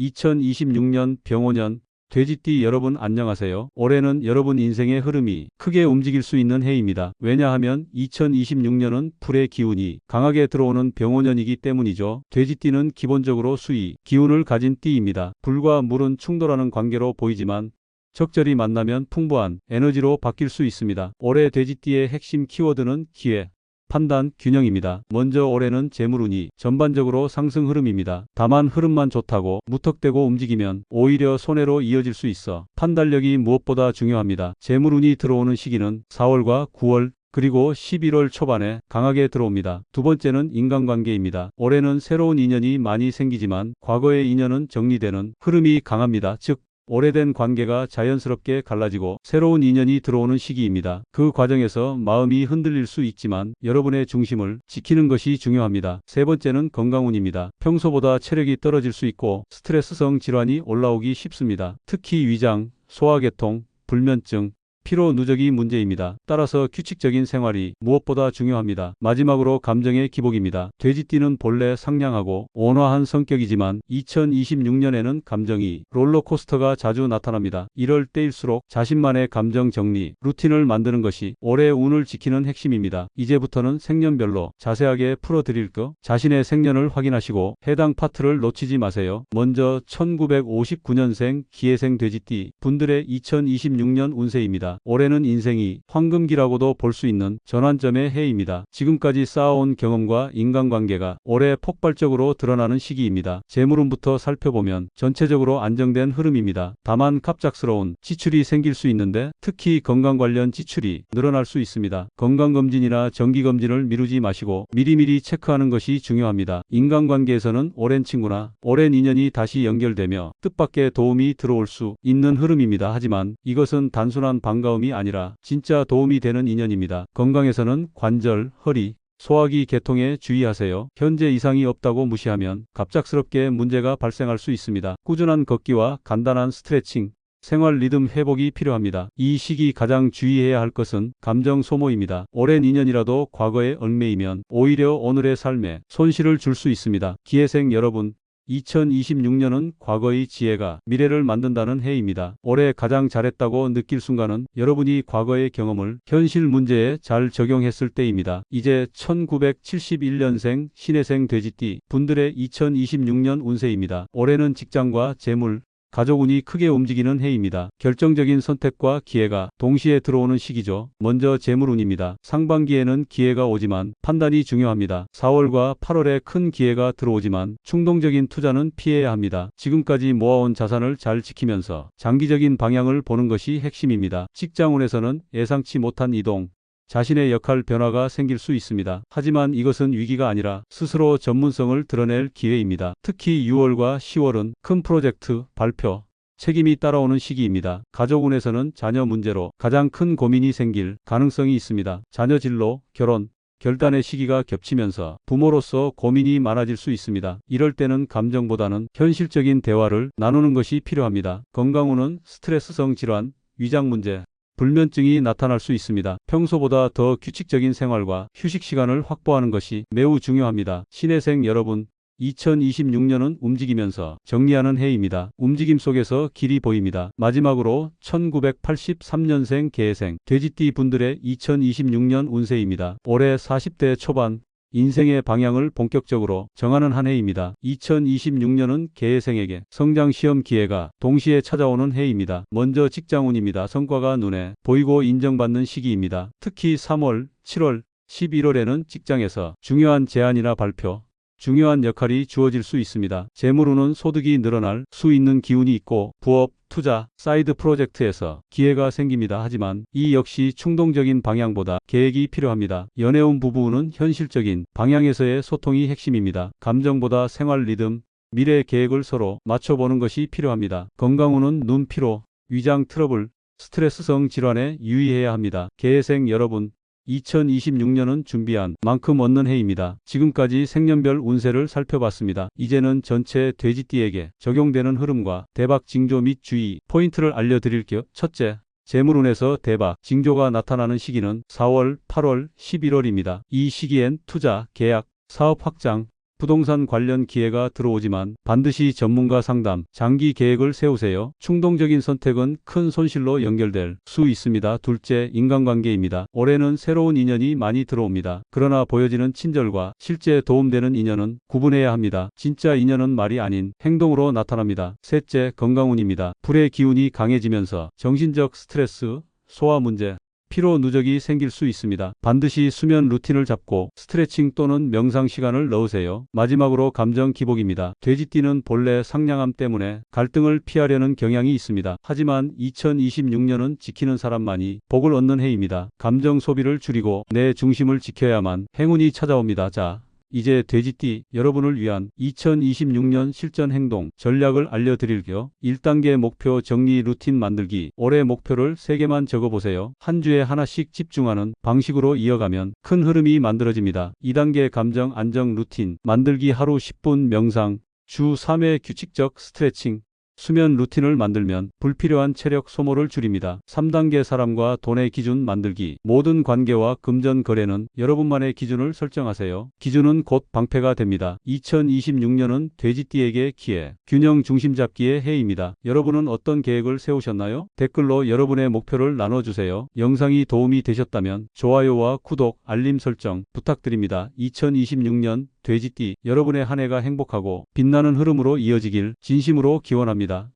2026년 병오년 돼지띠 여러분 안녕하세요. 올해는 여러분 인생의 흐름이 크게 움직일 수 있는 해입니다. 왜냐하면 2026년은 불의 기운이 강하게 들어오는 병오년이기 때문이죠. 돼지띠는 기본적으로 수의, 기운을 가진 띠입니다. 불과 물은 충돌하는 관계로 보이지만 적절히 만나면 풍부한 에너지로 바뀔 수 있습니다. 올해 돼지띠의 핵심 키워드는 기회, 판단, 균형입니다. 먼저 올해는 재물운이 전반적으로 상승 흐름입니다. 다만 흐름만 좋다고 무턱대고 움직이면 오히려 손해로 이어질 수 있어 판단력이 무엇보다 중요합니다. 재물운이 들어오는 시기는 4월과 9월 그리고 11월 초반에 강하게 들어옵니다. 두 번째는 인간관계입니다. 올해는 새로운 인연이 많이 생기지만 과거의 인연은 정리되는 흐름이 강합니다. 즉 오래된 관계가 자연스럽게 갈라지고 새로운 인연이 들어오는 시기입니다. 그 과정에서 마음이 흔들릴 수 있지만 여러분의 중심을 지키는 것이 중요합니다. 세 번째는 건강운입니다. 평소보다 체력이 떨어질 수 있고 스트레스성 질환이 올라오기 쉽습니다. 특히 위장, 소화계통, 불면증, 피로 누적이 문제입니다. 따라서 규칙적인 생활이 무엇보다 중요합니다. 마지막으로 감정의 기복입니다. 돼지띠는 본래 상냥하고 온화한 성격이지만 2026년에는 감정이 롤러코스터가 자주 나타납니다. 이럴 때일수록 자신만의 감정 정리, 루틴을 만드는 것이 올해 운을 지키는 핵심입니다. 이제부터는 생년별로 자세하게 풀어드릴 거 자신의 생년을 확인하시고 해당 파트를 놓치지 마세요. 먼저 1959년생 기해생 돼지띠 분들의 2026년 운세입니다. 올해는 인생이 황금기라고도 볼 수 있는 전환점의 해입니다. 지금까지 쌓아온 경험과 인간관계가 올해 폭발적으로 드러나는 시기입니다. 재물운부터 살펴보면 전체적으로 안정된 흐름입니다. 다만 갑작스러운 지출이 생길 수 있는데 특히 건강 관련 지출이 늘어날 수 있습니다. 건강검진이나 정기검진을 미루지 마시고 미리미리 체크하는 것이 중요합니다. 인간관계에서는 오랜 친구나 오랜 인연이 다시 연결되며 뜻밖의 도움이 들어올 수 있는 흐름입니다. 하지만 이것은 단순한 반가움 이 아니라 진짜 도움이 되는 인연입니다. 건강에서는 관절, 허리, 소화기 개통에 주의하세요. 현재 이상이 없다고 무시하면 갑작스럽게 문제가 발생할 수 있습니다. 꾸준한 걷기와 간단한 스트레칭, 생활 리듬 회복이 필요합니다. 이 시기 가장 주의해야 할 것은 감정 소모입니다. 오랜 인연이라도 과거에 얽매이면 오히려 오늘의 삶에 손실을 줄 수 있습니다. 기회생 여러분, 2026년은 과거의 지혜가 미래를 만든다는 해입니다. 올해 가장 잘했다고 느낄 순간은 여러분이 과거의 경험을 현실 문제에 잘 적용했을 때입니다. 이제 1971년생 신해생 돼지띠 분들의 2026년 운세입니다. 올해는 직장과 재물, 가족운이 크게 움직이는 해입니다. 결정적인 선택과 기회가 동시에 들어오는 시기죠. 먼저 재물운입니다. 상반기에는 기회가 오지만 판단이 중요합니다. 4월과 8월에 큰 기회가 들어오지만 충동적인 투자는 피해야 합니다. 지금까지 모아온 자산을 잘 지키면서 장기적인 방향을 보는 것이 핵심입니다. 직장운에서는 예상치 못한 이동, 자신의 역할 변화가 생길 수 있습니다. 하지만 이것은 위기가 아니라 스스로 전문성을 드러낼 기회입니다. 특히 6월과 10월은 큰 프로젝트, 발표, 책임이 따라오는 시기입니다. 가족운에서는 자녀 문제로 가장 큰 고민이 생길 가능성이 있습니다. 자녀 진로, 결혼, 결단의 시기가 겹치면서 부모로서 고민이 많아질 수 있습니다. 이럴 때는 감정보다는 현실적인 대화를 나누는 것이 필요합니다. 건강운은 스트레스성 질환, 위장 문제, 불면증이 나타날 수 있습니다. 평소보다 더 규칙적인 생활과 휴식 시간을 확보하는 것이 매우 중요합니다. 신혜생 여러분, 2026년은 움직이면서 정리하는 해입니다. 움직임 속에서 길이 보입니다. 마지막으로 1983년생 개생 돼지띠 분들의 2026년 운세입니다. 올해 40대 초반 인생의 방향을 본격적으로 정하는 한 해입니다. 2026년은 개해생에게 성장 시험 기회가 동시에 찾아오는 해입니다. 먼저 직장운입니다. 성과가 눈에 보이고 인정받는 시기입니다. 특히 3월, 7월, 11월에는 직장에서 중요한 제안이나 발표, 중요한 역할이 주어질 수 있습니다. 재물운은 소득이 늘어날 수 있는 기운이 있고 부업, 투자, 사이드 프로젝트에서 기회가 생깁니다. 하지만 이 역시 충동적인 방향보다 계획이 필요합니다. 연애운 부부는 현실적인 방향에서의 소통이 핵심입니다. 감정보다 생활 리듬, 미래 계획을 서로 맞춰보는 것이 필요합니다. 건강운은 눈 피로, 위장 트러블, 스트레스성 질환에 유의해야 합니다. 개생 여러분, 2026년은 준비한 만큼 얻는 해입니다. 지금까지 생년별 운세를 살펴봤습니다. 이제는 전체 돼지띠에게 적용되는 흐름과 대박 징조 및 주의 포인트를 알려드릴게요. 첫째, 재물운에서 대박 징조가 나타나는 시기는 4월, 8월, 11월입니다. 이 시기엔 투자, 계약, 사업 확장, 부동산 관련 기회가 들어오지만 반드시 전문가 상담, 장기 계획을 세우세요. 충동적인 선택은 큰 손실로 연결될 수 있습니다. 둘째, 인간관계입니다. 올해는 새로운 인연이 많이 들어옵니다. 그러나 보여지는 친절과 실제 도움되는 인연은 구분해야 합니다. 진짜 인연은 말이 아닌 행동으로 나타납니다. 셋째, 건강운입니다. 불의 기운이 강해지면서 정신적 스트레스, 소화 문제, 피로 누적이 생길 수 있습니다. 반드시 수면 루틴을 잡고 스트레칭 또는 명상 시간을 넣으세요. 마지막으로 감정 기복입니다. 돼지띠는 본래 상냥함 때문에 갈등을 피하려는 경향이 있습니다. 하지만 2026년은 지키는 사람만이 복을 얻는 해입니다. 감정 소비를 줄이고 내 중심을 지켜야만 행운이 찾아옵니다. 자, 이제 돼지띠 여러분을 위한 2026년 실전 행동 전략을 알려드릴게요. 1단계 목표 정리 루틴 만들기. 올해 목표를 3개만 적어보세요. 한 주에 하나씩 집중하는 방식으로 이어가면 큰 흐름이 만들어집니다. 2단계 감정 안정 루틴 만들기 하루 10분 명상 주 3회 규칙적 스트레칭 수면 루틴을 만들면 불필요한 체력 소모를 줄입니다. 3단계 사람과 돈의 기준 만들기. 모든 관계와 금전 거래는 여러분만의 기준을 설정하세요. 기준은 곧 방패가 됩니다. 2026년은 돼지띠에게 기회, 균형 중심 잡기의 해입니다. 여러분은 어떤 계획을 세우셨나요? 댓글로 여러분의 목표를 나눠주세요. 영상이 도움이 되셨다면 좋아요와 구독, 알림 설정 부탁드립니다. 2026년 돼지띠 여러분의 한 해가 행복하고 빛나는 흐름으로 이어지길 진심으로 기원합니다.